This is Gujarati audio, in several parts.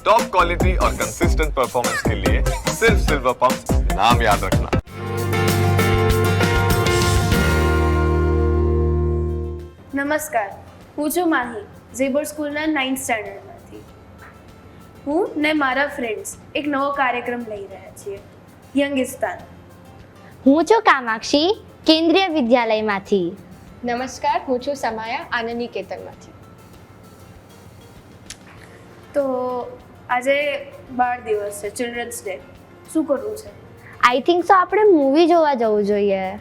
टॉप क्वालिटी और कंसिस्टेंट परफॉर्मेंस के लिए सिर्फ सिल्वर पंप नाम याद रखना નમસ્કાર હું છું માહી ઝેબર સ્કૂલના નાઇન્થ સ્ટાન્ડર્ડમાંથી હું ને મારા ફ્રેન્ડ્સ એક નવો કાર્યક્રમ લઈ રહ્યા છીએ યંગિસ્તાન હું છું કામાક્ષી કેન્દ્રીય વિદ્યાલયમાંથી નમસ્કાર હું છું સમાયા આનંદ નિકેતનમાંથી તો આજે બાળ દિવસ છે ચિલ્ડ્રન્સ ડે શું કરવું છે? આઈ થિંક સો આપણે મૂવી જોવા જવું જોઈએ.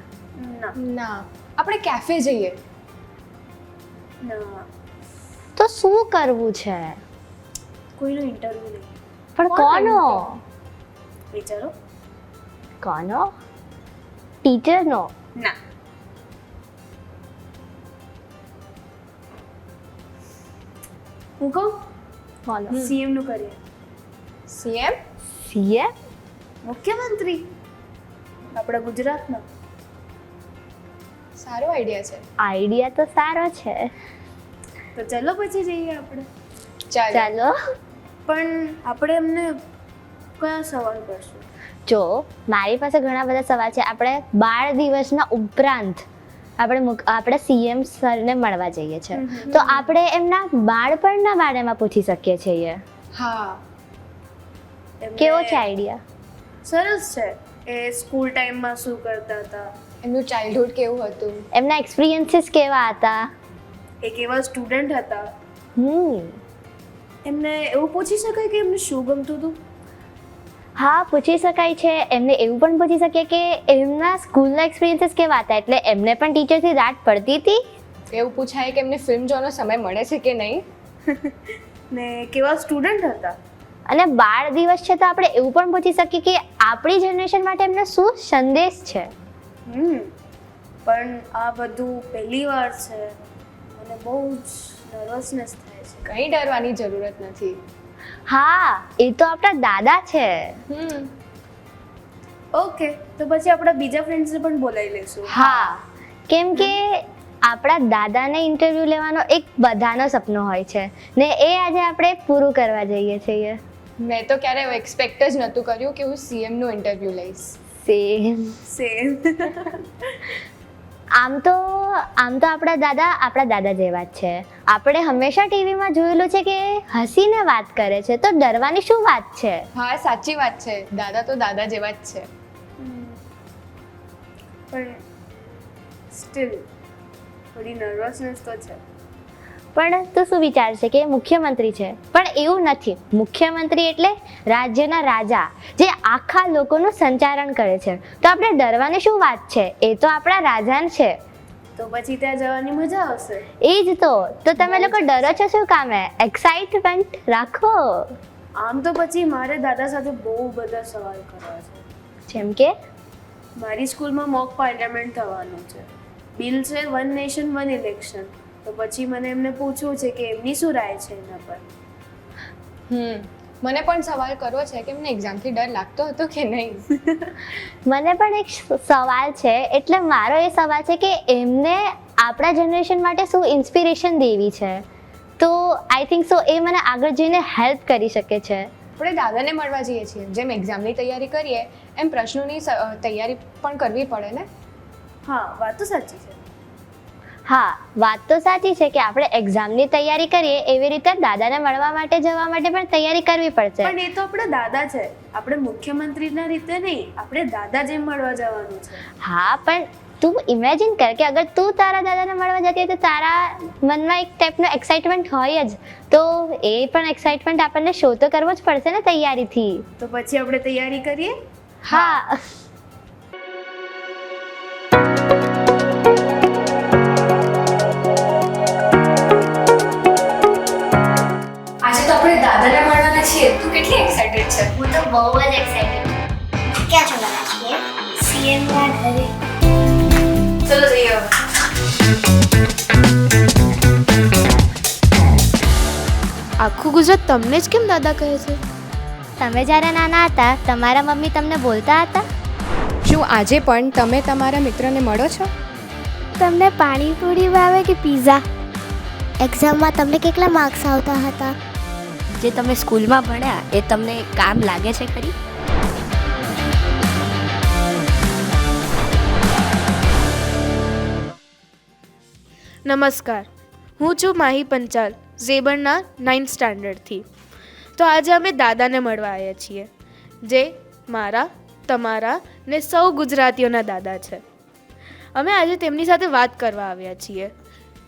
ના. ના. આપણે કેફે જઈએ. ના. તો શું કરવું છે? કોઈનો ઇન્ટરવ્યૂ નહીં. પણ કોનો? વિચારો. કોનો? ટીચરનો? ના. હું કહું? સીએમનું કરીએ. સીએમ સીએમ મુખ્યમંત્રી. આપણા ગુજરાતનો. સારો આઈડિયા છે. આઈડિયા તો સારો છે. તો ચલો પછી જઈએ આપણે. ચાલો. પણ આપણે એમને કયા સવાલ કરશું? જો મારી પાસે ઘણા બધા સવાલ છે. આપણે બાળ દિવસના ઉપરાંત આપણે આપણે સીએમ સરને મળવા જઈએ છીએ. તો આપણે એમના બાળપણના બારેમાં પૂછી શકીએ છીએ. હા. કેવો છે આઈડિયા સરસ છે. એ સ્કૂલ ટાઈમમાં શું કરતા હતા? એમનું ચાઇલ્ડહુડ કેવું હતું? એમના એક્સપિરિયન્સીસ કેવા હતા? એ કેવા સ્ટુડન્ટ હતા? હમ. એમને એવું પૂછી શકાય કે એમને શું ગમતું હતું? હા પૂછી શકાય છે. એમને એવું પણ પૂછી શકીએ કે એમના સ્કૂલના એક્સપિરિયન્સીસ કેવા હતા? એટલે એમને પણ ટીચરથી રાટ પડતી હતી? એવું પૂછાય કે એમને ફિલ્મ જોવાનો સમય મળે છે કે નહીં? ને કેવા સ્ટુડન્ટ હતા? અને બાળ દિવસ છે તો આપણે એવું પણ પૂછી શકીએ કે આપણી જનરેશન માટે એમનો શું સંદેશ છે? હમ પણ આ બધું પહેલી વાર છે અને બહુ જ નર્વસનેસ થાય છે. કંઈ ડરવાની જરૂરત નથી. હા એ તો આપણા દાદા છે. હમ. ઓકે તો પછી આપણા બીજા ફ્રેન્ડ્સને પણ બોલાવી લઈશું. હા કેમ કે આપણા દાદાને ઇન્ટરવ્યૂ લેવાનો એક બધાનો સપનો હોય છે. ને એ આજે આપણે પૂરું કરવા જઈએ છીએ. મેં તો ક્યારે એક્સપેક્ટ જ નહોતું કર્યું કે હું સીએમનું ઇન્ટરવ્યૂ લઈશ. સેમ સેમ આમ તો આમ તો આપણા દાદા આપણા દાદા જેવા જ છે. આપણે હંમેશા ટીવીમાં જોયેલું છે કે હસીને વાત કરે છે તો ડરવાની શું વાત છે? હા સાચી વાત છે. દાદા તો દાદા જેવા જ છે. પણ સ્ટીલ થોડી નર્વસનેસ તો છે. પણ તું શું વિચારશે કે એ મુખ્યમંત્રી છે? પણ એવું નથી. મુખ્યમંત્રી એટલે રાજ્યના રાજા જે આખા લોકોનું સંચારણ કરે છે. તો આપણે ડરવાની શું વાત છે? એ તો આપણા રાજા છે. તો પછી ત્યાં જવાની મજા આવશે? એ જ તો. તો તમે લોકો ડરો છો શું કામે? એક્સાઇટમેન્ટ રાખો. આમ તો પછી મારે દાદા સાથે બહુ બધા સવાલ કરવા છે. જેમ કે? મારી સ્કૂલમાં મોક પાર્લામેન્ટ થવાનું છે. બિલ છે વન નેશન વન ઇલેક્શન તો પછી મને એમને પૂછવું છે કે એમની શું રાય છે એના પર? હમ મને પણ સવાલ કરવો છે કે મને એક્ઝામથી ડર લાગતો હતો કે નહીં? મને પણ એક સવાલ છે એટલે મારો એ સવાલ છે કે એમને આપણા જનરેશન માટે શું ઇન્સ્પિરેશન દેવી છે? તો આઈ થિંક સો એ મને આગળ જઈને હેલ્પ કરી શકે છે. આપણે દાદાને મળવા જઈએ છીએ. જેમ એક્ઝામની તૈયારી કરીએ એમ પ્રશ્નોની તૈયારી પણ કરવી પડે ને? હા વાત તો સાચી છે. હા વાત તો સાચી છે કે આપણે એક્ઝામની તૈયારી કરીએ એવી રીતે દાદાને મળવા માટે જવા માટે પણ તૈયારી કરવી પડશે. પણ એ તો આપણે દાદા છે. આપણે મુખ્યમંત્રીના રીતે નહીં આપણે દાદા જેમ મળવા જવાનું છે. હા પણ તું ઇમેજિન કર કે અગર તું તારા દાદાને મળવા જતી હોય તો તારા મનમાં એક ટાઈપનો એક્સાઇટમેન્ટ હોય જ. તો એ પણ એક્સાઇટમેન્ટ આપણને શો તો કરવો જ પડશે ને તૈયારીથી. તો પછી આપણે તૈયારી કરીએ? હા. કેટલી એક્સાઇટેડ છે? હું તો બહુ જ એક્સાઇટેડ ક્યાં જવાના છીએ? સીએમ ના ઘરે. ચલો જઈએ આખું ગુજરાત તમને જ કેમ દાદા કહે છે? તમે જ્યારે નાના હતા તમારા મમ્મી તમને બોલતા હતા? શું આજે પણ તમે તમારા મિત્રને મળો છો? તમને પાણીપુરી ભાવે કે પીઝા એક્ઝામમાં તમને કેટલા માર્ક્સ આવતા હતા? જે તમે સ્કૂલમાં ભણ્યા, એ તમને કામ લાગે છે ખરી? નમસ્કાર. હું છું માહી પંચાલ, ઝેબરના નાઇન્થ સ્ટાન્ડર્ડથી. તો આજે અમે દાદાને મળવા આવ્યા છીએ, જે મારા, તમારા ને સૌ ગુજરાતીઓના દાદા છે. અમે આજે તેમની સાથે વાત કરવા આવ્યા છીએ.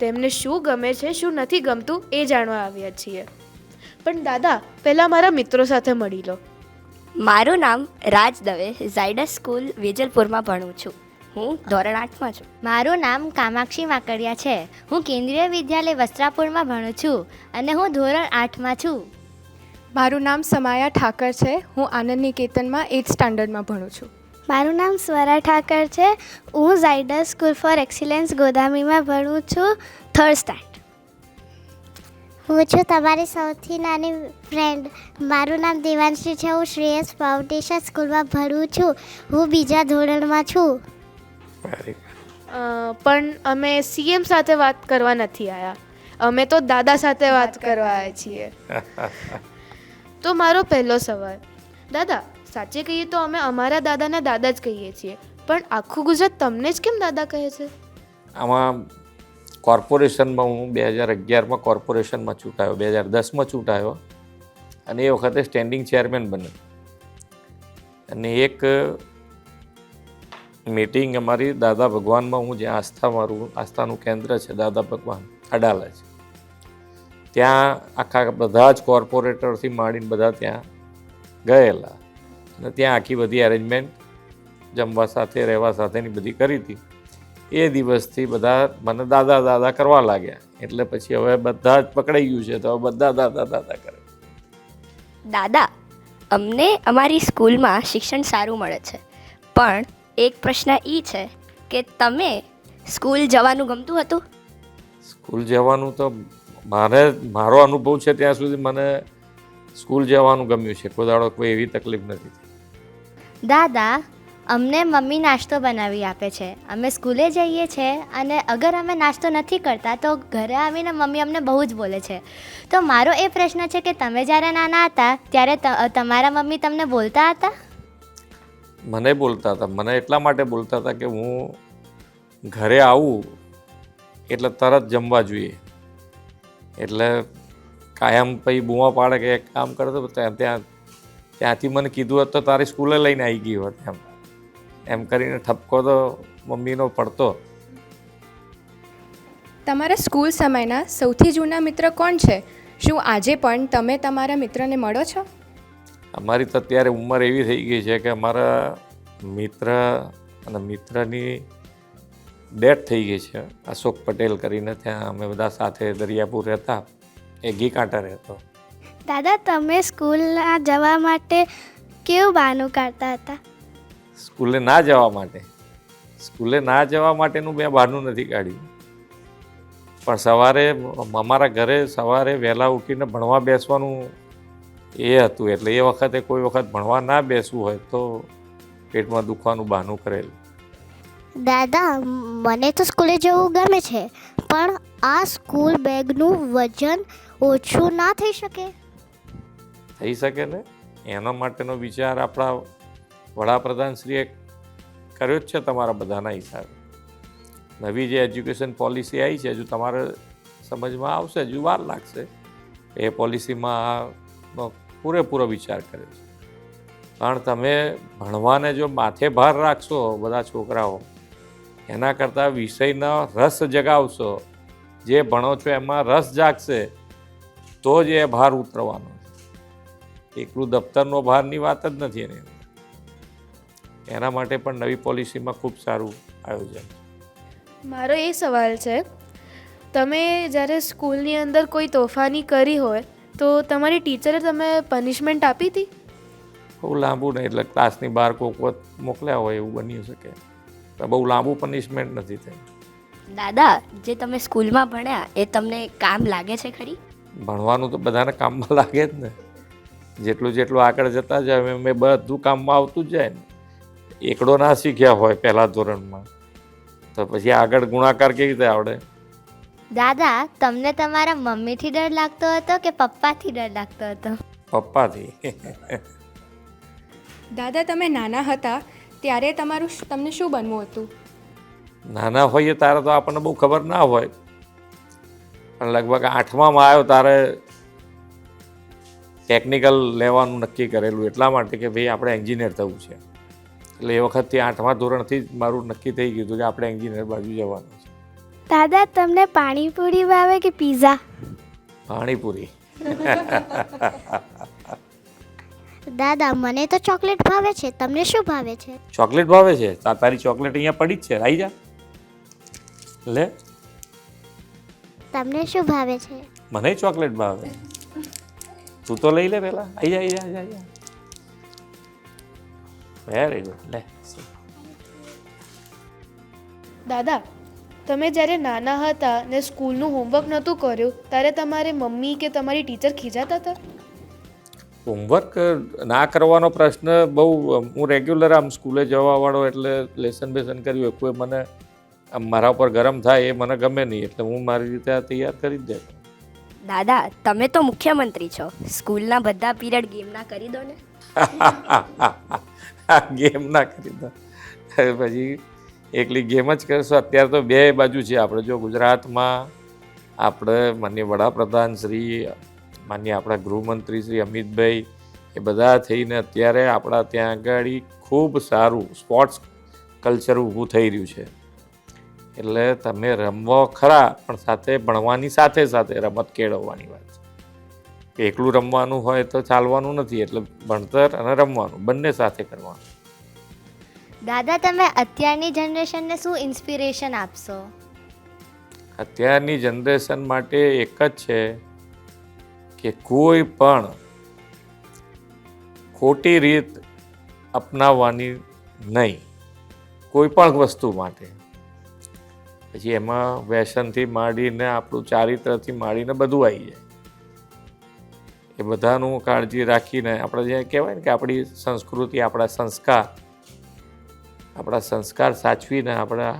તેમને શું ગમે છે, શું નથી ગમતું એ જાણવા આવ્યા છીએ. પણ દાદા પહેલાં મારા મિત્રો સાથે મળી લો. મારું નામ રાજ દવે ઝાયડસ સ્કૂલ વેજલપુરમાં ભણું છું. હું ધોરણ આઠમાં છું. મારું નામ કામાક્ષી માકડિયા છે. હું કેન્દ્રીય વિદ્યાલય વસ્ત્રાપુરમાં ભણું છું અને હું ધોરણ આઠમાં છું. મારું નામ સમાયા ઠાકર છે. હું આનંદ નિકેતનમાં એઇથ સ્ટાન્ડર્ડમાં ભણું છું. મારું નામ સ્વરા ઠાકર છે. હું ઝાયડસ સ્કૂલ ફોર એક્સિલન્સ ગોદામીમાં ભણું છું થર્ડ સ્ટાન્ડ હું છું તમારી સૌથી નાની ફ્રેન્ડ મારું નામ દેવાંશી છે. હું શ્રેયસ ફાઉન્ડેશન સ્કૂલમાં ભણું છું. હું બીજા ધોરણમાં છું. પણ અમે સીએમ સાથે વાત કરવા નથી આવ્યા અમે તો દાદા સાથે વાત કરવા આવ્યા છીએ. તો મારો પહેલો સવાલ. દાદા સાચે કહીએ તો અમે અમારા દાદાને દાદા જ કહીએ છીએ. પણ આખું ગુજરાત તમને જ કેમ દાદા કહે છે? આમાં કોર્પોરેશનમાં હું બે હજાર અગિયારમાં કોર્પોરેશનમાં ચૂંટાયો, બે હજાર દસમાં ચૂંટાયો અને એ વખતે સ્ટેન્ડિંગ ચેરમેન બન્યો. અને એક મિટિંગ અમારી દાદા ભગવાનમાં હું જ્યાં આસ્થા મારું, આસ્થાનું કેન્દ્ર છે, દાદા ભગવાન અડાલા છે. ત્યાં આખા બધા જ કોર્પોરેટરથી માંડીને બધા ત્યાં ગયેલા. અને ત્યાં આખી બધી અરેન્જમેન્ટ જમવા સાથે, રહેવા સાથેની બધી કરી હતી. એ દિવસથી બધા મને દાદા દાદા કરવા લાગ્યા. એટલે પછી હવે બધા જ પકડાઈ ગયું છે તો હવે બધા દાદા દાદા કરે. દાદા અમને અમારી સ્કૂલમાં શિક્ષણ સારું મળે છે. પણ એક પ્રશ્ન એ છે કે તમે સ્કૂલ જવાનું ગમતું હતું? સ્કૂલ જવાનું તો મારે મારો અનુભવ છે ત્યાં સુધી મને સ્કૂલ જવાનું ગમ્યું છે. કોઈ દાડો કોઈ એવી તકલીફ નથી. દાદા અમને મમ્મી નાસ્તો બનાવી આપે છે. અમે સ્કૂલે જઈએ છીએ અને અગર અમે નાસ્તો નથી કરતા તો ઘરે આવીને મમ્મી અમને બહુ જ બોલે છે. તો મારો એ પ્રશ્ન છે કે તમે જ્યારે નાના હતા ત્યારે તમારા મમ્મી તમને બોલતા હતા? મને બોલતા હતા. મને એટલા માટે બોલતા હતા કે હું ઘરે આવું એટલે તરત જમવા જોઈએ. એટલે કાયમ પછી બૂમા પાડે કે એક કામ કરતો ત્યાં ત્યાં, ત્યાંથી મને કીધું હોત તારી સ્કૂલે લઈને આવી ગઈ હોત એમ. એમ કરીને ઠપકો તો મમ્મીનો પડતો. તમારા સ્કૂલ સમયના સૌથી જૂના મિત્ર કોણ છે? શું આજે પણ તમે તમારા મિત્રને મળો છો? અમારી તો અત્યારે ઉંમર એવી થઈ ગઈ છે કે અમારા મિત્ર અને મિત્રની ડેથ થઈ ગઈ છે. અશોક પટેલ કરીને ત્યાં અમે બધા સાથે દરિયાપુર રહેતા. એ ઘી કાંટા રહેતો. દાદા તમે સ્કૂલના જવા માટે કેવું બહાનું કાઢતા હતા? સ્કૂલે ના જવા માટે. સ્કૂલે ના જવા માટેનું મેં બહારનું નથી કાઢ્યું. પણ સવારે અમારા ઘરે સવારે વહેલા ઉઠીને ભણવા બેસવાનું એ હતું. એટલે એ વખતે કોઈ વખત ભણવા ના બેસવું હોય તો પેટમાં દુખવાનું બહાનું કરેલું. દાદા મને તો સ્કૂલે જવું ગમે છે પણ આ સ્કૂલ બેગનું વજન ઓછું ના થઈ શકે. થઈ શકે ને? એના માટેનો વિચાર આપણા વડાપ્રધાનશ્રીએ કર્યો જ છે તમારા બધાના હિસાબે. નવી જે એજ્યુકેશન પોલિસી આવી છે, હજુ તમારે સમજમાં આવશે, હજુ વાર લાગશે. એ પોલિસીમાં પૂરેપૂરો વિચાર કર્યો છે. કારણ તમે ભણવાને જો માથે ભાર રાખશો બધા છોકરાઓ, એના કરતાં વિષયનો રસ જગાવશો. જે ભણો છો એમાં રસ જાગશે, તો જ એ ભાર ઉતરવાનો એકલું દફતરનો ભારની વાત જ નથી એની. એના માટે પણ નવી પોલિસીમાં ખૂબ સારું આયોજન છે. મારો એ સવાલ છે તમે જ્યારે સ્કૂલની અંદર કોઈ તોફાની કરી હોય તો તમારી ટીચરે તમે પનિશમેન્ટ આપી હતી? બહુ લાંબુ નહીં એટલે ક્લાસની બહાર કોક વખત મોકલ્યા હોય એવું બની શકે. બહુ લાંબુ પનિશમેન્ટ નથી થયું. દાદા જે તમે સ્કૂલમાં ભણ્યા એ તમને કામ લાગે છે ખરી? ભણવાનું તો બધાને કામમાં લાગે જ ને. જેટલું જેટલું આગળ જતા જાય એમ એ બધું કામમાં આવતું જ જાય ને. એકડો ના શીખ્યા હોય પહેલા ધોરણમાં. તો પછી આગળ ગુણાકાર કેવી રીતે આવડે? દાદા તમને તમારા મમ્મીથી ડર લાગતો હતો કે પપ્પાથી ડર લાગતો હતો? પપ્પાથી? દાદા તમે નાના હતા ત્યારે તમારું શ- તમને શું બનવું હતું? નાના હોઈએ તારે તો આપણને બહુ ખબર ના હોય. પણ લગભગ આઠમામાં આવ્યો તારે ટેકનિકલ લેવાનું નક્કી કરેલું એટલા માટે કે ભાઈ આપણે એન્જિનિયર થવું છે. એટલે એ વખતથી આઠમા ધોરણથી જ મારું નક્કી થઈ ગયું હતું કે આપણે એન્જિનિયર બાજુ જવાનું છે. દાદા તમને પાણીપુરી ભાવે કે પીઝા પાણીપુરી. દાદા મને તો ચોકલેટ ભાવે છે. તમને શું ભાવે છે? ચોકલેટ ભાવે છે? તા- તારી ચોકલેટ અહીંયા પડી જ છે. આવી જા. લે. તમને શું ભાવે છે? મને ચોકલેટ ભાવે. તું તો લઈ લે પેલા આઈ જા આઈ જા આઈ જા. વેરી ગુડ લે દાદા તમે જ્યારે નાના હતા ને સ્કૂલનું હોમવર્ક નહોતું કર્યું ત્યારે તમારે મમ્મી કે તમારી ટીચર ખીજાતા હતા? હોમવર્ક ના કરવાનો પ્રશ્ન બહુ હું રેગ્યુલર આમ સ્કૂલે જવાવાળો એટલે લેસન બેસન કર્યું કોઈ મને આમ મારા ઉપર ગરમ થાય એ મને ગમે નહીં એટલે હું મારી રીતે આ તૈયાર કરી જ દેતો દાદા, તમે તો મુખ્યમંત્રી છો. સ્કૂલના બધા પીરિયડ ગેમના કરી દો ને. ગેમ ના કરી દો. પછી એકલી ગેમ જ કરશો. અત્યારે તો બે બાજુ છે આપણે. જો ગુજરાતમાં આપણે માન્ય વડાપ્રધાન શ્રી માન્ય આપણા ગૃહમંત્રી શ્રી અમિતભાઈ, એ બધા થઈને અત્યારે આપણા ત્યાં આગળ ખૂબ સારું સ્પોર્ટ્સ કલ્ચર ઊભું થઈ રહ્યું છે. એટલે તમે રમવો ખરા પણ સાથે ભણવાની સાથે સાથે રમત કેળવવાની વાત છે. એકલું રમવાનું હોય તો ચાલવાનું નથી એટલે ભણતર અને રમવાનું બંને સાથે કરવાનું. દાદા તમે અત્યારની જનરેશનને શું ઇન્સ્પિરેશન આપશો? અત્યારની જનરેશન માટે એક જ છે કે કોઈ પણ ખોટી રીત અપનાવવાની નહીં. કોઈ પણ વસ્તુ માટે. પછી એમાં વ્યસનથી માંડીને આપણું ચારિત્રથી માંડીને બધું આવી જાય. એ બધાનું કાળજી રાખીને આપણે જે કહેવાય ને કે આપણી સંસ્કૃતિ આપણા સંસ્કાર આપણા સંસ્કાર સાચવીને આપણા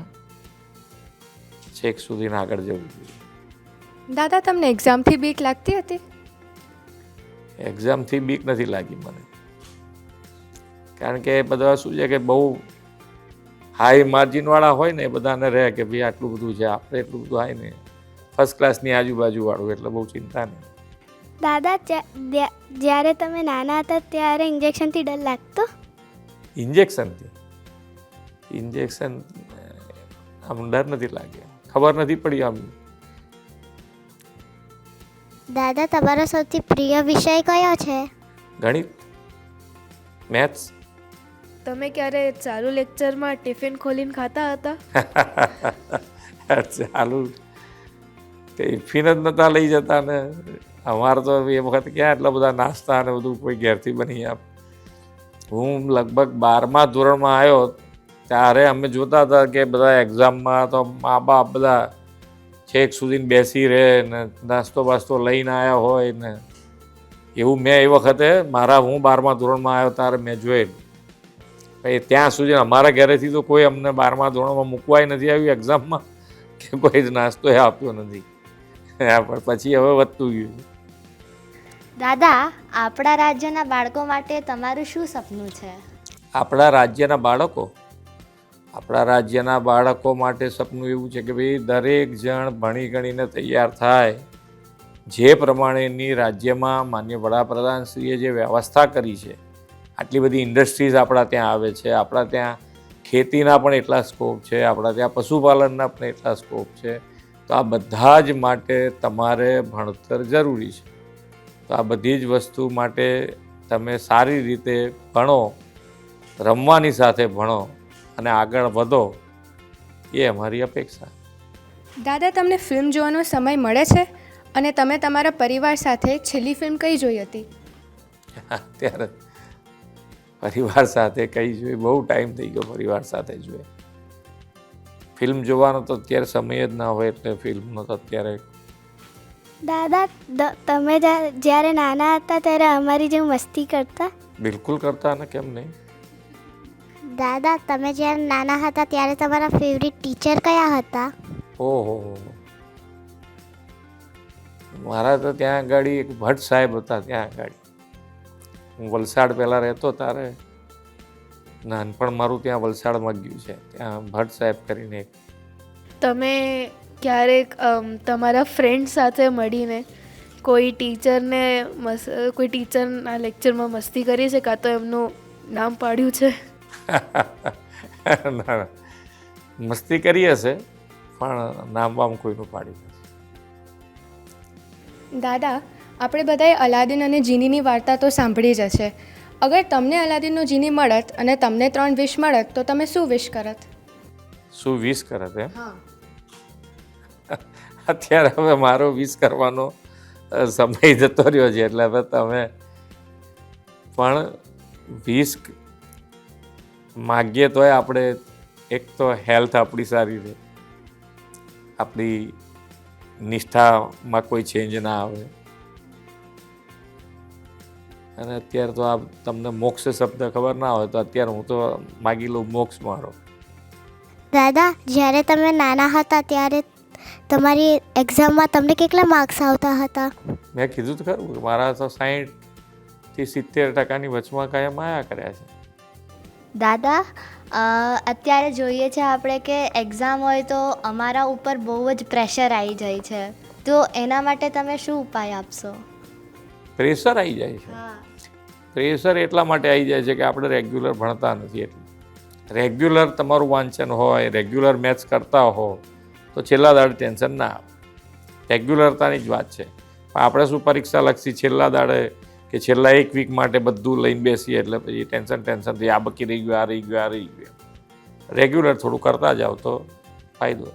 છેક સુધીને આગળ જવું જોઈએ. દાદા તમને એક્ઝામથી બીક લાગતી હતી? એક્ઝામથી બીક નથી લાગી મને. કારણ કે બધા શું છે કે બહુ હાઈ માર્જિનવાળા હોય ને એ બધાને રહે કે ભાઈ આટલું બધું છે આપણે એટલું બધું હાઈ ને ફર્સ્ટ ક્લાસની આજુબાજુવાળું એટલે બહુ ચિંતા નહીં. દાદા જ્યા- જ્યા- જ્યારે તમે નાના હતા ત્યારે ઇન્જેક્શનથી ડર લાગતો? ઇન્જેક્શનથી ઇન્જેક્શન આમ ડર નથી લાગ્યો ખબર નથી પડી આમ. દાદા તમારો સૌથી પ્રિય વિષય કયો છે? ગણિત મેથ્સ તમે ક્યારે ચાલુ લેક્ચરમાં ટિફિન ખોલીને ખાતા હતા? ચાલુ ટિફિન જ નહોતા લઈ જતા ને અમારે તો એ વખત ક્યાં એટલા બધા નાસ્તા ને બધું કોઈ ઘેરથી બની આપ. હું લગભગ બારમા ધોરણમાં આવ્યો ત્યારે અમે જોતા હતા કે બધા એક્ઝામમાં તો મા બાપ બધા છેક સુધી બેસી રહે ને નાસ્તો બાસ્તો લઈને આવ્યા હોય ને. એવું મેં એ વખતે મારા હું બારમા ધોરણમાં આવ્યો ત્યારે મેં જોયેલું. પછી ત્યાં સુધી અમારા ઘરેથી તો કોઈ અમને બારમા ધોરણમાં મૂકવાય નથી આવ્યું એક્ઝામમાં કે કોઈ જ નાસ્તો એ આપ્યો નથી. પણ પછી હવે વધતું ગયું દાદા આપણા રાજ્યના બાળકો માટે તમારું શું સપનું છે? આપણા રાજ્યના બાળકો? આપણા રાજ્યના બાળકો માટે સપનું એવું છે કે ભાઈ દરેક જણ ભણી ગણીને તૈયાર થાય. જે પ્રમાણેની રાજ્યમાં માન્ય વડાપ્રધાનશ્રીએ જે વ્યવસ્થા કરી છે આટલી બધી ઇન્ડસ્ટ્રીઝ આપણા ત્યાં આવે છે આપણા ત્યાં ખેતીના પણ એટલા સ્કોપ છે આપણા ત્યાં પશુપાલનના પણ એટલા સ્કોપ છે. તો આ બધા જ માટે તમારે ભણતર જરૂરી છે. તો આ બધી જ વસ્તુ માટે તમે સારી રીતે ભણો રમવાની સાથે ભણો અને આગળ વધો એ અમારી અપેક્ષા. દાદા તમને ફિલ્મ જોવાનો સમય મળે છે? અને તમે તમારા પરિવાર સાથે છેલ્લી ફિલ્મ કઈ જોઈ હતી? અત્યારે પરિવાર સાથે કઈ જોઈએ બહુ ટાઈમ થઈ ગયો પરિવાર સાથે જોઈએ. ફિલ્મ જોવાનો તો અત્યારે સમય જ ના હોય એટલે ફિલ્મનો તો અત્યારે દાદા તમે જ્યારે નાના હતા ત્યારે અમારી જેમ મસ્તી કરતા? બિલકુલ કરતા ને કેમ નહીં? દાદા તમે જ્યારે નાના હતા ત્યારે તમારા ફેવરિટ ટીચર કયા હતા? ઓહો. મારા તો ત્યાં આગળ એક ભટ્ટ સાહેબ હતા ત્યાં આગળ. હું વલસાડ પહેલાં રહેતો ત્યારે નાનપણ મારું ત્યાં વલસાડમાં ગયું છે. ત્યાં ભટ્ટ સાહેબ કરીને એક તમે ક્યારેક તમારા ફ્રેન્ડ સાથે મળીને કોઈ ટીચરને મસ કોઈ ટીચરના લેક્ચરમાં મસ્તી કરી છે કાં તો એમનું નામ પાડ્યું છે? ના ના. મસ્તી કરી હશે પણ નામ બામ કોઈનું પાડ્યું નથી. દાદા આપણે બધાએ અલાદીન અને જીનીની વાર્તા તો સાંભળી જ હશે. અગર તમને અલાદીનનો જીની મળત અને તમને ત્રણ વિશ મળત તો તમે શું વિશ કરત? શું વિશ કરત એમ? હા. અત્યારે હવે મારો વિશ કરવાનો સમય જતો રહ્યો છે એટલે હવે તમે પણ વિશ માગીએ તોય આપણે એક તો હેલ્થ આપણી સારી રહે. આપણી નિષ્ઠામાં કોઈ ચેન્જ ના આવે. અને અત્યારે તો આ તમને મોક્ષ શબ્દ ખબર ના હોય તો અત્યારે હું તો માગી લઉં મોક્ષ મારો. દાદા જ્યારે તમે નાના હતા ત્યારે તમારી એક્ઝામમાં તમને કેટલા માર્ક્સ આવતા હતા? મેં કીધું તો ખરું મારા તો સાહીઠથી સિત્તેર ટકાની વચમાં કાયમ આયા કર્યા છે. દાદા અત્યારે જોઈએ છે આપણે કે એક્ઝામ હોય તો અમારા ઉપર બહુ જ પ્રેશર આવી જાય છે. તો એના માટે તમે શું ઉપાય આપશો? પ્રેશર આવી જાય છે. પ્રેશર એટલા માટે આવી જાય છે કે આપણે રેગ્યુલર ભણતા નથી એટલે. રેગ્યુલર તમારું વાંચન હોય રેગ્યુલર મેથ્સ કરતા હો તો છેલ્લા દાડે ટેન્શન ના આવે. રેગ્યુલરતાની જ વાત છે. પણ આપણે શું પરીક્ષા લક્ષી છેલ્લા દાડે કે છેલ્લા એક વીક માટે બધું લઈને બેસીએ એટલે પછી ટેન્શન ટેન્શન થઈ આ બકી રહી ગયું આ રહી ગયું આ રહી ગયું રેગ્યુલર થોડું કરતા જાઓ તો ફાયદો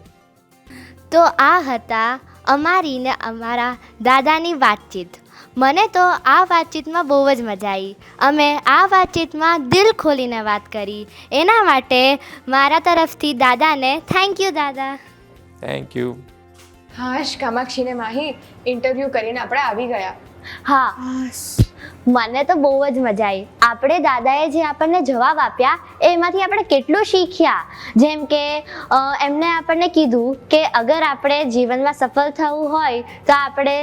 તો આ હતા અમારી ને અમારા દાદાની વાતચીત. મને તો આ વાતચીતમાં બહુ જ મજા આવી. અમે આ વાતચીતમાં દિલ ખોલીને વાત કરી. એના માટે મારા તરફથી દાદાને થેન્ક યુ દાદા. થેન્ક યુ હાશ કામાક્ષીને માહી ઇન્ટરવ્યૂ કરીને આપણે આવી ગયા. હા. મને તો બહુ જ મજા આવી. આપણે દાદાએ જે આપણને જવાબ આપ્યા, એમાંથી આપણે કેટલું શીખ્યા? જેમ કે એમને આપણને કીધું કે અગર આપણે જીવનમાં સફળ થવું હોય, તો આપણે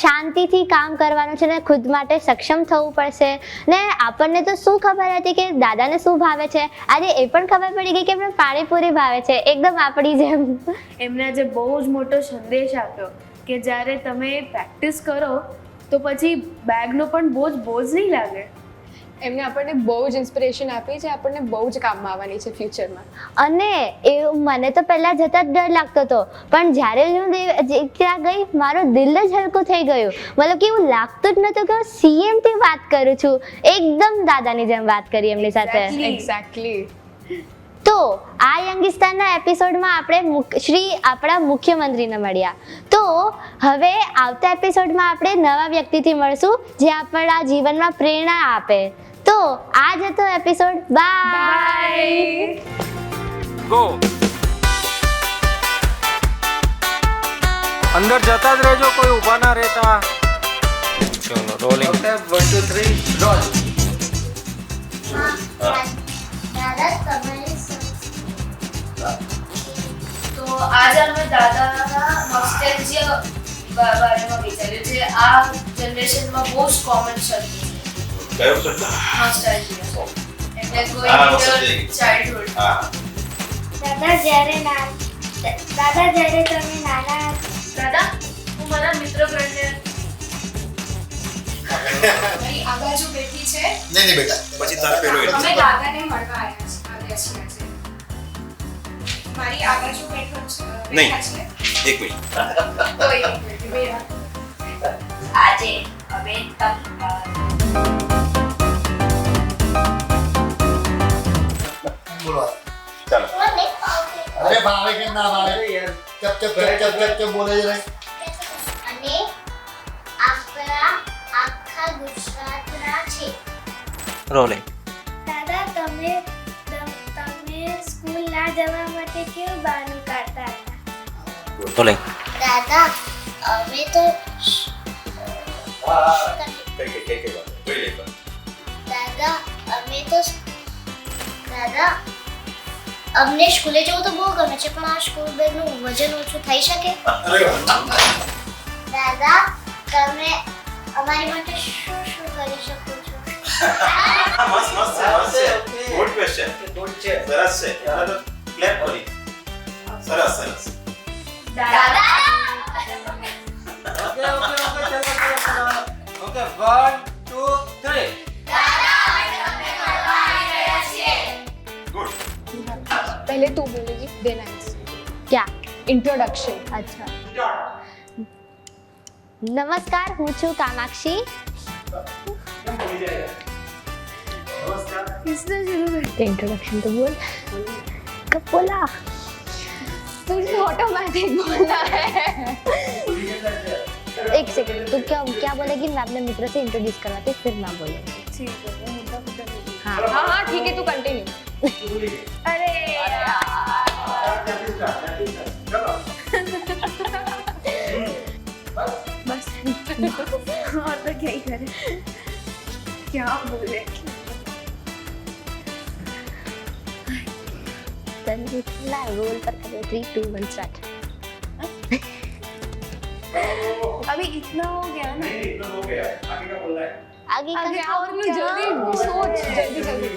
શાંતિથી કામ કરવાનું છે ને ખુદ માટે સક્ષમ થવું પડશે. ને આપણને તો શું ખબર હતી કે દાદાને શું ભાવે છે? આજે એ પણ ખબર પડી ગઈ કે એમને પાણીપુરી ભાવે છે. એકદમ આપણી જેમ. એમને આજે બહુ જ મોટો સંદેશ આપ્યો કે જ્યારે તમે પ્રેક્ટિસ કરો તો પછી બેગનો પણ બહુ જ બોજ નહીં લાગે? એમને આપણને બહુ જ ઇન્સ્પિરેશન આપી છે આપણને બહુ જ કામમાં આવવાની છે ફ્યુચરમાં અને એ મને તો પહેલાં જતાં જ ડર લાગતો હતો. પણ જ્યારે હું જે- ત્યાં ગઈ મારો દિલ જ હલકું થઈ ગયું. મતલબ કે એવું લાગતું જ નહોતું કે હું સીએમથી વાત કરું છું. એકદમ દાદાની જેમ વાત કરી એમની સાથે. એક્ઝેક્ટલી તો આ યંગિસ્તાનના એપિસોડમાં આપણે શ્રી આપણા મુખ્યમંત્રીને મળ્યા તો હવે આવતા એપિસોડમાં આપણે નવા વ્યક્તિથી મળશું જે આપણા જીવનમાં પ્રેરણા આપે તો આ જ હતો એપિસોડ બાય ગો અંદર જતા જ રહેજો કોઈ ઊભા ના રહેતા ચલો rolling one two three roll દાદા તમારી આજે અમે દાદાના નોસ્ટેલ્જિયા બારેમાં વિચાર્યું છે. આ જનરેશનમાં બહુ જ કોમન શબ્દ કયો શબ્દ નોસ્ટેલ્જિયા એટલે હા, કોઈ ચાઇલ્ડહુડ હા દાદા જ્યારે ના દાદા જ્યારે તમે નાના દાદા હું મારા મિત્ર મારી આ બાજુ બેઠી છે. નહીં નહીં બેટા પછી તારા પેલો અમે દાદાને મળવા આવ્યા છે છીએ. મારી આ બાજુ બેઠો છે? નહીં. એક મિનિટ. તો એક મિનિટ, બે આજે અમે તમ ચાલો. અરે ભાવે કે ના ભાવે? ચપ ચપ ચપ ચપ ચપ ચપ બોલે જ નહીં અને આપણા આખા ગુજરાતના છે. રોલિંગ દાદા તમે તમ- તમે સ્કૂલ ના જવા બહાનું કાઢતા હતા. દાદા તો કઈ વાત કઈ લઈ દાદા અમે તો દાદા અમને સ્કૂલે જવું તો બહુ ગમે છે પણ આ સ્કૂલ બેગનું વજન ઓછું થઈ શકે? દાદા તમે અમારી માટે શું શું કરી શકો છો? મસ્ત મસ્ત છે મસ્ત ગુડ ક્વેશ્ચન ગુડ છે. સરસ છે ક્લેપ કરી. સરસ સરસ ઓકે ઓકે ઓકે ચલો ચલો ચલો ઓકે 1 2 3 ગુડ पहले तू बोलेगी देन आई ક્યાં इंट्रोडक्शन અચ્છા નમસ્કાર હું છું કામાક્ષી किसने शुरू कर इंट्रोडक्शन तो बोल कब बोला तुझे ऑटोमेटिक बोलना है। एक सेकंड तू क्या क्या बोलेगी? मैं अपने मित्र से इंट्रोड्यूस करवाती हूँ, फिर मैं बोलूँगी। ठीक है हाँ हाँ। हाँ ठीक है तू कंटिन्यू अरे! बस। और तो क्या ही करे। क्या बोले? गन भी खुला रोल पर करो थ्री टू वन स्टार्ट अभी इतना हो गया ना? नहीं इतना हो गया। आगे का बोल रहा है? आगे, का आगे का और जल्दी सोच जल्दी जल्दी।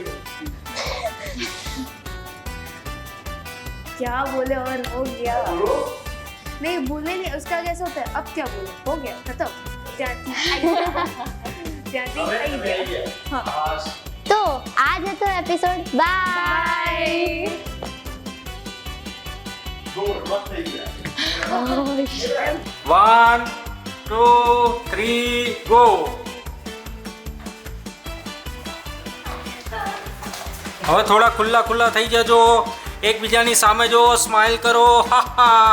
क्या बोले और हो गया? नहीं बोले नहीं उसका कैसा होता है? अब क्या बोले? हो गया खत्म। हाँ। तो आज है तो episode bye one two three go હવે થોડા ખુલ્લા ખુલ્લા થઈ જજો. એકબીજાની સામે જો સ્માઇલ કરો. હા હા.